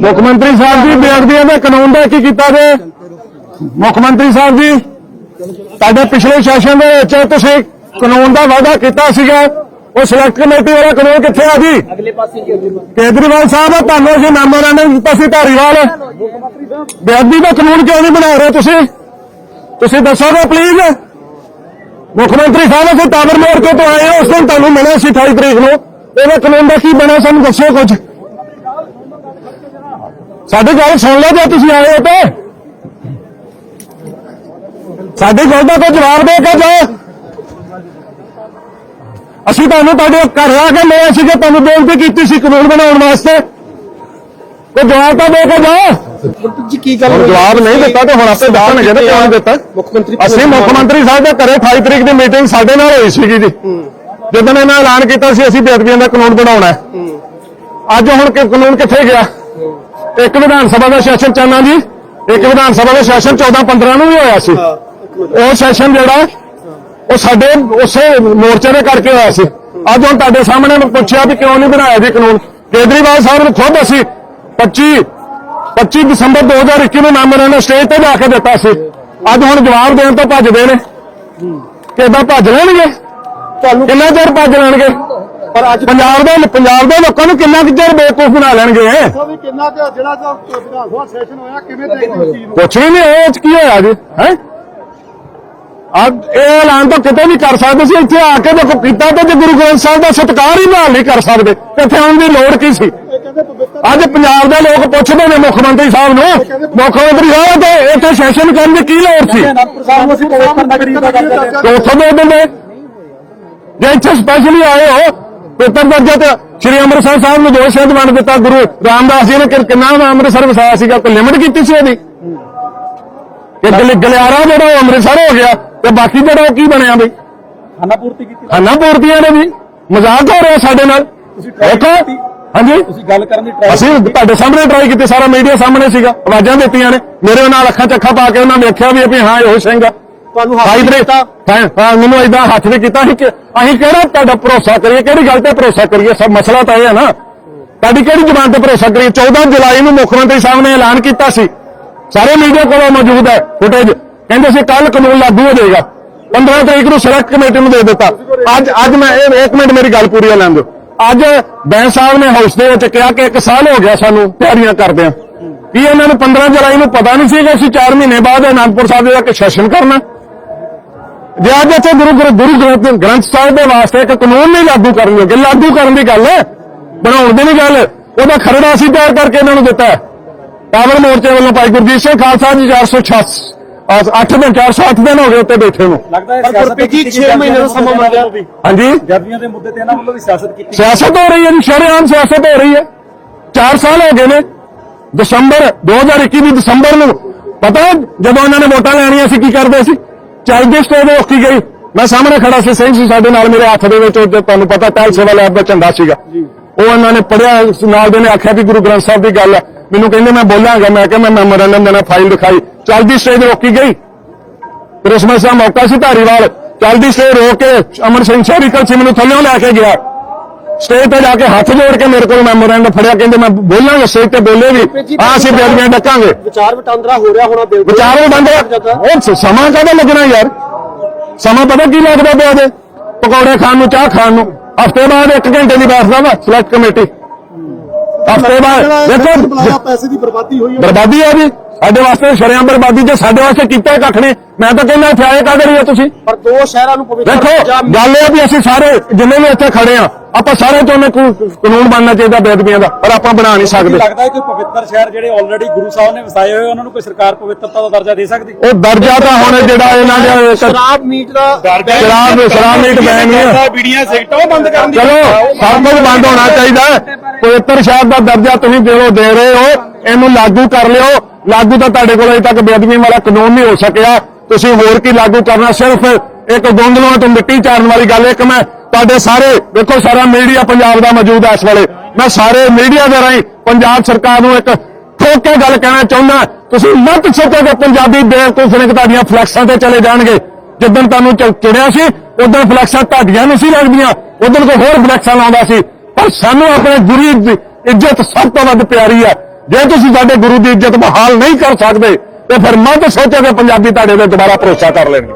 ਮੁੱਖ ਮੰਤਰੀ ਸਾਹਿਬ ਜੀ ਬੇਅਦਬੀਆਂ ਦੇ ਕਾਨੂੰਨ ਦਾ ਕੀ ਕੀਤਾ ਜੇ? ਮੁੱਖ ਮੰਤਰੀ ਸਾਹਿਬ ਜੀ ਤੁਹਾਡੇ ਪਿਛਲੇ ਸੈਸ਼ਨ ਦੇ ਵਿੱਚ ਤੁਸੀਂ ਕਾਨੂੰਨ ਦਾ ਵਾਅਦਾ ਕੀਤਾ ਸੀਗਾ। ਉਹ ਸਿਲੈਕਟ ਕਮੇਟੀ ਵਾਲਾ ਕਾਨੂੰਨ ਕਿੱਥੇ ਆ ਜੀ? ਅਗਲੇ ਪਾਸੇ ਕੇਜਰੀਵਾਲ ਸਾਹਿਬ ਤੁਹਾਨੂੰ ਅਸੀਂ ਮੈਮੋਰੈਂਡਮ ਦਿੱਤਾ ਸੀ ਧਾਰੀਵਾਲ। ਬੇਅਦਬੀ ਦਾ ਕਾਨੂੰਨ ਕਿਉਂ ਨਹੀਂ ਬਣਾ ਰਹੇ ਤੁਸੀਂ? ਤੁਸੀਂ ਦੱਸੋਗੇ ਪਲੀਜ਼ ਮੁੱਖ ਮੰਤਰੀ ਸਾਹਿਬ ਅਸੀਂ ਟਾਵਰ ਮੋੜ ਕੇ ਤੋਂ ਆਏ ਹਾਂ ਉਸ ਦਿਨ ਤੁਹਾਨੂੰ ਮਿਲਿਆ ਸੀ 28 ਤਰੀਕ ਨੂੰ। ਇਹਦਾ ਕਾਨੂੰਨ ਦਾ ਕੀ ਬਣਿਆ ਸਾਨੂੰ ਦੱਸੋ ਕੁਝ। ਸਾਡੀ ਗੱਲ ਸੁਣ ਲਓ ਜੇ ਤੁਸੀਂ ਆਏ ਹੋ ਤੇ। ਸਾਡੀ ਗੱਲ ਦਾ ਕੋਈ ਜਵਾਬ ਦੇ ਕੇ ਜਾਓ। ਅਸੀਂ ਤੁਹਾਨੂੰ ਤੁਹਾਡੇ ਘਰ ਆ ਕੇ ਲਿਆ ਸੀ ਕਿ ਤੁਹਾਨੂੰ ਬੇਨਤੀ ਕੀਤੀ ਸੀ ਕਾਨੂੰਨ ਬਣਾਉਣ ਵਾਸਤੇ। ਕੋਈ ਜਵਾਬ ਤਾਂ ਦੇ ਕੇ ਜਾਓ। ਜੀ ਕੀ ਗੱਲ ਹੁਣ ਜਵਾਬ ਨਹੀਂ ਦਿੱਤਾ ਤੇ ਹੁਣ ਆਪੇ ਦੱਸਣਗੇ ਨਾ ਕਿਉਂ ਨਹੀਂ ਦਿੱਤਾ? ਮੁੱਖ ਮੰਤਰੀ ਅਸੀਂ ਮੁੱਖ ਮੰਤਰੀ ਸਾਹਿਬ ਦੇ ਘਰੇ 28 ਤਰੀਕ ਦੀ ਮੀਟਿੰਗ ਸਾਡੇ ਨਾਲ ਹੋਈ ਸੀਗੀ ਜੀ। ਜਦੋਂ ਇਹਨਾਂ ਐਲਾਨ ਕੀਤਾ ਸੀ ਅਸੀਂ ਬੇਅਦਬੀਆਂ ਦਾ ਕਾਨੂੰਨ ਬਣਾਉਣਾ ਹੈ। ਅੱਜ ਹੁਣ ਕਿ ਕਾਨੂੰਨ ਕਿੱਥੇ ਗਿਆ? ਇੱਕ ਵਿਧਾਨ ਸਭਾ ਦਾ ਸੈਸ਼ਨ ਚੱਲਣਾ ਜੀ? ਇੱਕ ਵਿਧਾਨ ਸਭਾ ਦਾ ਸੈਸ਼ਨ 14 15 ਨੂੰ ਵੀ ਹੋਇਆ ਸੀ। ਉਹ ਸੈਸ਼ਨ ਜਿਹੜਾ ਉਹ ਸਾਡੇ ਉਸੇ ਮੋਰਚੇ ਦੇ ਕਰਕੇ ਹੋਇਆ ਸੀ। ਅੱਜ ਹੁਣ ਤੁਹਾਡੇ ਸਾਹਮਣੇ ਮੈਂ ਪੁੱਛਿਆ ਵੀ ਕਿਉਂ ਨਹੀਂ ਬਣਾਇਆ ਜੀ ਕਾਨੂੰਨ? ਕੇਜਰੀਵਾਲ ਸਾਹਿਬ ਨੂੰ ਖੁਦ ਅਸੀਂ 25 25 ਦਸੰਬਰ 2021 ਨੂੰ ਮੈਮੋਰੈਂਡਮ ਸਟੇਜ ਤੇ ਜਾ ਕੇ ਦਿੱਤਾ ਸੀ। ਅੱਜ ਹੁਣ ਜਵਾਬ ਦੇਣ ਤੋਂ ਭੱਜਦੇ ਨੇ। ਕਿੱਦਾਂ ਭੱਜ ਲੈਣਗੇ? ਤੁਹਾਨੂੰ ਕਿੰਨਾ ਚਿਰ ਭੱਜ ਲੈਣਗੇ? ਪਰ ਅੱਜ ਪੰਜਾਬ ਦੇ ਪੰਜਾਬ ਦੇ ਲੋਕਾਂ ਨੂੰ ਕਿੰਨਾ ਕੁ ਚਿਰ ਬੇਵਕੂਫ ਬਣਾ ਲੈਣਗੇ? ਵੀ ਕਿੰਨਾ ਕੁ ਜਿਹੜਾ ਜੋ ਵਿਧਾਨ ਸਭਾ ਸੈਸ਼ਨ ਹੋਇਆ ਕਿਵੇਂ ਦੇਖਦੇ ਹੋ ਚੀਜ਼ ਨੂੰ ਕੁਛ ਵੀ ਨਹੀਂ ਇਹ ਚ ਕੀ ਹੋਇਆ ਜੀ ਹੈ? ਅੱਜ ਇਹ ਐਲਾਨ ਤਾਂ ਕਿਤੇ ਨਹੀਂ ਕਰ ਸਕਦੇ ਸੀ ਇੱਥੇ ਆ ਕੇ ਦੇਖੋ ਕੀਤਾ ਤੇ ਜੇ ਗੁਰੂ ਗ੍ਰੰਥ ਸਾਹਿਬ ਦਾ ਸਤਿਕਾਰ ਹੀ ਬਹਾਲ ਨਹੀਂ ਕਰ ਸਕਦੇ ਤੇ ਇੱਥੇ ਆਉਣ ਦੀ ਲੋੜ ਕੀ ਸੀ? ਇਹ ਕਹਿੰਦੇ ਪਵਿੱਤਰ ਅੱਜ ਪੰਜਾਬ ਦੇ ਲੋਕ ਪੁੱਛਦੇ ਨੇ ਮੁੱਖ ਮੰਤਰੀ ਸਾਹਿਬ ਨੂੰ ਮੁੱਖ ਮੰਤਰੀ ਸਾਹਿਬ ਤੇ ਇੱਥੇ ਸੈਸ਼ਨ ਕਰਨ ਦੀ ਕੀ ਲੋੜ ਸੀ? ਅਨੰਦਪੁਰ ਸਾਹਿਬ ਨੂੰ ਅਸੀਂ ਪਵਿੱਤਰ ਨਗਰੀ ਦਾ ਗੱਲ ਕਰ ਰਹੇ ਹਾਂ ਤੇ ਉੱਥੋਂ ਦੇ ਦਿੰਦੇ ਜੇ ਇੱਥੇ ਸਪੈਸ਼ਲੀ ਆਏ ਹੋ ਪੇਪਰ ਦਰਜਾ ਤੇ ਸ਼੍ਰੀ ਅੰਮ੍ਰਿਤਸਰ ਸਾਹਿਬ ਨੂੰ ਦੋ ਸ਼ਬਦ ਵੰਡ ਦਿੱਤਾ ਗੁਰੂ ਰਾਮਦਾਸ ਜੀ ਨੇ ਕਿੰਨਾ ਅੰਮ੍ਰਿਤਸਰ ਵਸਾਇਆ ਸੀਗਾ ਕੋਈ ਲਿਮਟ ਕੀਤੀ ਸੀ ਉਹਦੀ? ਗਲ- ਗਲਿਆਰਾ ਜਿਹੜਾ ਅੰਮ੍ਰਿਤਸਰ ਹੋ ਗਿਆ ਤੇ ਬਾਕੀ ਜਿਹੜਾ ਉਹ ਕੀ ਬਣਿਆ ਬਈ? ਖਾਨਾ ਪੂਰਤੀ ਕੀਤੀ। ਖਾਨਾ ਪੂਰਤੀਆਂ ਨੇ ਵੀ। ਮਜ਼ਾਕ ਹੋ ਰਿਹਾ ਸਾਡੇ ਨਾਲ। ਦੇਖੋ। ਹਾਂਜੀ। ਤੁਸੀਂ ਗੱਲ ਕਰਨ ਦੀ ਟਰਾਈ ਅਸੀਂ ਤੁਹਾਡੇ ਸਾਹਮਣੇ ਟਰਾਈ ਕੀਤੀ ਸਾਰਾ ਮੀਡੀਆ ਸਾਹਮਣੇ ਸੀਗਾ। ਆਵਾਜ਼ਾਂ ਦਿੱਤੀਆਂ ਨੇ। ਮੇਰੇ ਨਾਲ ਅੱਖਾਂ ਚ ਅੱਖਾਂ ਪਾ ਕੇ ਉਹਨਾਂ ਵੇਖਿਆ ਵੀ ਇਹ ਵੀ ਹਾਂ ਇਹੋ ਸਿੰਘ ਆ। ਤੁਹਾਨੂੰ ਹਾਈ ਬ੍ਰੇਕ ਹਾਂ ਹਾਂ, ਮੈਨੂੰ ਇਦਾਂ ਹੱਥ ਵੀ ਕੀਤਾ। ਸੀ ਕਿ ਅਸੀਂ ਕਿਹੜਾ ਤੁਹਾਡਾ ਭਰੋਸਾ ਕਰੀਏ ਕਿਹੜੀ ਗੱਲ ਤੇ ਭਰੋਸਾ ਕਰੀਏ? ਸਭ ਮਸਲਾ ਤਾਂ ਇਹ ਹੈ ਨਾ। ਤੁਹਾਡੀ ਕਿਹੜੀ ਜ਼ਬਾਨ ਤੇ ਭਰੋਸਾ ਕਰੀਏ? 14 ਜੁਲਾਈ ਨੂੰ ਮੁੱਖ ਮੰਤਰੀ ਸਾਹਿਬ ਨੇ ਐਲਾਨ ਕੀਤਾ ਸੀ। ਸਾਰੇ ਮੀਡੀਆ ਕੋਲ ਮੌਜੂਦ ਹੈ ਫੁਟੇਜ। ਕਹਿੰਦੇ ਸੀ ਕੱਲ ਕਾਨੂੰਨ ਲਾਗੂ ਹੋ ਜਾਏਗਾ। 15 ਤਰੀਕ ਨੂੰ ਸਿਲੈਕਟ ਕਮੇਟੀ ਨੂੰ ਦੇ ਦਿੱਤਾ। ਅੱਜ ਅੱਜ ਮੈਂ ਇਹ ਇੱਕ ਮਿੰਟ ਮੇਰੀ ਗੱਲ ਪੂਰੀ ਲੈਣ ਦਿਓ। ਅੱਜ ਬੈਂਸ ਸਾਹਿਬ ਨੇ ਹਾਊਸ ਦੇ ਵਿੱਚ ਕਿਹਾ ਕਿ ਇੱਕ ਸਾਲ ਹੋ ਗਿਆ ਸਾਨੂੰ ਤਿਆਰੀਆਂ ਕਰਦੇ ਆ। ਕੀ ਇਹਨਾਂ ਨੂੰ 15 ਜੁਲਾਈ ਨੂੰ ਪਤਾ ਨਹੀਂ ਸੀ ਕਿ ਅਸੀਂ 4 ਮਹੀਨੇ ਬਾਅਦ ਅਨੰਦਪੁਰ ਸਾਹਿਬ ਦੇ ਜਾ ਕੇ ਸੈਸ਼ਨ ਕਰਨਾ? ਜੇ ਅੱਜ ਇੱਥੇ ਗੁਰੂ ਗੁਰੂ ਗੁਰੂ ਗ੍ਰੰਥ ਗ੍ਰੰਥ ਸਾਹਿਬ ਦੇ ਵਾਸਤੇ ਇੱਕ ਕਾਨੂੰਨ ਨਹੀਂ ਲਾਗੂ ਕਰਨਗੇ ਲਾਗੂ ਕਰਨ ਦੀ ਗੱਲ ਹੈ ਬਣਾਉਣ ਦੀ ਨਹੀਂ ਗੱਲ ਉਹਦਾ ਖਰੜਾ ਅਸੀਂ ਤਿਆਰ ਕਰਕੇ ਇਹਨਾਂ ਨੂੰ ਦਿੱਤਾ ਹੈ। ਪਾਵਰ ਮੋਰਚੇ ਵੱਲੋਂ ਭਾਈ ਗੁਰਜੀਤ ਸਿੰਘ ਖਾਲਸਾ ਜੀ 406 8 ਦਿਨ 408 ਦਿਨ ਹੋ ਗਏ ਉੱਤੇ ਬੈਠੇ ਨੂੰ। ਲੱਗਦਾ ਹੈ ਪਰ ਗੁਰਪ੍ਰੀਤ ਜੀ 6 ਮਹੀਨੇ ਦਾ ਸਮਾਂ ਮੰਗ ਲਿਆ ਹਾਂਜੀ? ਜਦਵੀਆਂ ਦੇ ਮੁੱਦੇ ਤੇ ਇਹਨਾਂ ਵੱਲੋਂ ਵੀ ਸਿਆਸਤ ਕੀਤੀ ਸਿਆਸਤ ਹੋ ਰਹੀ ਹੈ ਜੀ ਸ਼ਰੇਆਮ ਸਿਆਸਤ ਹੋ ਰਹੀ ਹੈ। 4 ਸਾਲ ਹੋ ਗਏ ਨੇ। ਦਸੰਬਰ 2021 ਦੀ ਦਸੰਬਰ ਨੂੰ ਪਤਾ ਜਦੋਂ ਇਹਨਾਂ ਨੇ ਵੋਟਾਂ ਲੈਣੀਆਂ ਸੀ ਕੀ ਕਰਦੇ ਸੀ? ਚੱਲਦੇ ਸਟੇਜ ਤੇ ਰੋਕੀ ਗਈ। ਮੈਂ ਸਾਹਮਣੇ ਖੜਾ ਸੀ ਸਿੰਘ ਸੀ ਸਾਡੇ ਨਾਲ ਮੇਰੇ ਹੱਥ ਦੇ ਵਿੱਚ ਤੁਹਾਨੂੰ ਪਤਾ ਟੈਲ ਸੇਵਾ ਲੈਬ ਦਾ ਝੰਡਾ ਸੀਗਾ। ਉਹ ਇਹਨਾਂ ਨੇ ਪੜਿਆ ਨਾਲ ਦੇ ਨੇ ਆਖਿਆ ਵੀ ਗੁਰੂ ਗ੍ਰੰਥ ਸਾਹਿਬ ਦੀ ਗੱਲ ਹੈ। ਮੈਨੂੰ ਕਹਿੰਦੇ ਮੈਂ ਬੋਲਾਂਗਾ। ਮੈਂ ਕਿਹਾ ਮੈਂ ਮੈਮੋਰੈਂਡਮ ਦੇਣਾ ਫਾਈਲ ਦਿਖਾਈ ਚੱਲਦੀ ਸਟੇਜ ਰੋਕੀ ਗਈ। ਕ੍ਰਿਸਮਸ ਦਾ ਮੌਕਾ ਸੀ ਧਾਰੀਵਾਲ। ਚੱਲਦੀ ਸਟੇਜ ਰੋਕ ਕੇ ਅਮਰ ਸਿੰਘ ਸ਼ਹਿਰੀਕਲ ਸਿੰਘ ਨੂੰ ਥੱਲਿਓਂ ਲੈ ਕੇ ਗਿਆ। ਸਟੇਜ ਤੇ ਜਾ ਕੇ ਹੱਥ ਜੋੜ ਕੇ ਮੇਰੇ ਕੋਲ ਮੈਮੋਰੈਂਡਮ ਫੜਿਆ ਕਹਿੰਦੇ ਮੈਂ ਬੋਲਾਂਗਾ ਸਟੇਜ ਤੇ ਬੋਲੇ ਵੀ ਆ ਅਸੀਂ ਬੇਦਬੀਆਂ ਡੱਕਾਂਗੇ। ਵਿਚਾਰ ਵਟਾਂਦਰਾ ਹੋ ਰਿਹਾ ਹੋਣਾ ਬਿਲਕੁਲ ਵਿਚਾਰ ਆ। ਉਹ ਸਮਾਂ ਕਦੋਂ ਲੱਗਣਾ ਯਾਰ? ਸਮਾਂ ਪਤਾ ਕੀ ਲੱਗਦਾ ਪਿਆ ਦੇ ਪਕੌੜੇ ਖਾਣ ਨੂੰ ਚਾਹ ਖਾਣ ਨੂੰ। ਹਫ਼ਤੇ ਬਾਅਦ 1 ਘੰਟੇ ਦੀ ਬੈਠਦਾ ਵਾ ਸਿਲੈਕਟ ਕਮੇਟੀ ਹਫ਼ਤੇ ਬਾਅਦ ਦੇਖੋ ਪੈਸੇ ਦੀ ਬਰਬਾਦੀ ਹੋਈ ਹੈ ਬਰਬਾਦੀ ਹੈ ਜੀ। ਸਾਡੇ ਵਾਸਤੇ ਸ਼ਰਿਆਂ ਬਰਬਾਦੀ ਜੇ ਸਾਡੇ ਵਾਸਤੇ ਕੀਤਾ ਹੀ ਕੱਖ ਨਹੀਂ ਮੈਂ ਤਾਂ ਕਹਿੰਦਾ ਇੱਥੇ ਆਏ ਕਾਹਦੇ ਲਈ ਆ ਤੁਸੀਂ? ਪਰ ਦੋ ਸ਼ਹਿਰਾਂ ਨੂੰ ਪਵਿੱਤਰ ਦੇਖੋ ਗੱਲ ਇਹ ਆ ਵੀ ਅਸੀਂ ਸਾਰੇ ਜਿੰਨੇ ਵੀ ਇੱਥੇ ਖੜੇ ਆ ਆਪਾਂ ਸਾਰੇ ਚਾਹੁੰਦੇ ਕੋ- ਕਾਨੂੰਨ ਬਣਨਾ ਚਾਹੀਦਾ ਬੇਦਬੀਆਂ ਦਾ ਪਰ ਆਪਾਂ ਬਣਾ ਨਹੀਂ ਸਕਦੇ। ਲੱਗਦਾ ਹੈ ਕਿ ਪਵਿੱਤਰ ਸ਼ਹਿਰ ਜਿਹੜੇ ਆਲਰੇਡੀ ਗੁਰੂ ਸਾਹਿਬ ਨੇ ਵਸਾਏ ਹੋਏ ਉਹਨਾਂ ਨੂੰ ਕੋਈ ਸਰਕਾਰ ਪਵਿੱਤਰਤਾ ਦਾ ਦਰਜਾ ਦੇ ਸਕਦੀ? ਉਹ ਦਰਜਾ ਤਾਂ ਹੁਣ ਜਿਹੜਾ ਇਹਨਾਂ ਦੇ ਸ਼ਰਾਬ ਮੀਟ ਦਾ ਸ਼ਰਾਬ ਸ਼ਰਾਬ ਮੀਟ ਬੈਨ ਨਹੀਂ ਹੈ ਬੀੜੀਆਂ ਸਿਗਟਾਂ ਬੰਦ ਕਰਨ ਚਲੋ ਸਭ ਕੁਝ ਬੰਦ ਹੋਣਾ ਚਾਹੀਦਾ। ਪਵਿੱਤਰ ਸ਼ਹਿਰ ਦਾ ਦਰਜਾ ਤੁਸੀਂ ਦਿਓ ਦੇ ਰਹੇ ਹੋ ਇਹਨੂੰ ਲਾਗੂ ਕਰ ਲਿਓ। ਲਾਗੂ ਤਾਂ ਤੁਹਾਡੇ ਕੋਲ ਅਜੇ ਤੱਕ ਬੇਅਦਬੀ ਵਾਲਾ ਕਾਨੂੰਨ ਨਹੀਂ ਹੋ ਸਕਿਆ। ਤੁਸੀਂ ਹੋਰ ਕੀ ਲਾਗੂ ਕਰਨਾ? ਸਿਰਫ ਇੱਕ ਗੋਂਦਲੋਂ ਤੋਂ ਮਿੱਟੀ ਚਾਰਨ ਵਾਲੀ ਗੱਲ, ਇੱਕ ਮੈਂ ਤੁਹਾਡੇ ਸਾਰੇ ਵੇਖੋ ਸਾਰਾ ਮੀਡੀਆ ਪੰਜਾਬ ਦਾ ਮੌਜੂਦ ਹੈ ਇਸ ਵੇਲੇ। ਮੈਂ ਸਾਰੇ ਮੀਡੀਆ ਦੇ ਰਾਹੀਂ ਪੰਜਾਬ ਸਰਕਾਰ ਨੂੰ ਇੱਕ ਠੋਕ ਕੇ ਗੱਲ ਕਹਿਣਾ ਚਾਹੁੰਦਾ। ਤੁਸੀਂ ਮਤ ਸੋਚੋ ਕਿ ਪੰਜਾਬੀ ਬੇਵਕੂਫ ਨੇ ਤੁਹਾਡੀਆਂ ਫਲੈਕਸਾਂ ਤੇ ਚਲੇ ਜਾਣਗੇ। ਜਿੱਦਣ ਤੁਹਾਨੂੰ ਚ- ਸੀ, ਉਦੋਂ ਫਲੈਕਸਾਂ ਤੁਹਾਡੀਆਂ ਨਹੀਂ ਸੀ ਲੱਗਦੀਆਂ। ਉਦੋਂ ਕੋਈ ਹੋਰ ਫਲੈਕਸਾਂ ਲਾਉਂਦਾ ਸੀ। ਪਰ ਸਾਨੂੰ ਆਪਣੇ ਗੁਰੂ ਦੀ ਇੱਜ਼ਤ ਸਭ ਤੋਂ ਵੱਧ ਪਿਆਰੀ ਹੈ। ਜੇ ਤੁਸੀਂ ਸਾਡੇ ਗੁਰੂ ਦੀ ਇੱਜ਼ਤ ਬਹਾਲ ਨਹੀਂ ਕਰ ਸਕਦੇ, ਤੇ ਫਿਰ ਮੈਂ ਤਾਂ ਸੋਚਿਆ ਕਿ ਪੰਜਾਬੀ ਤੁਹਾਡੇ ਤੇ ਦੁਬਾਰਾ ਭਰੋਸਾ ਕਰ ਲੈਣਗੇ।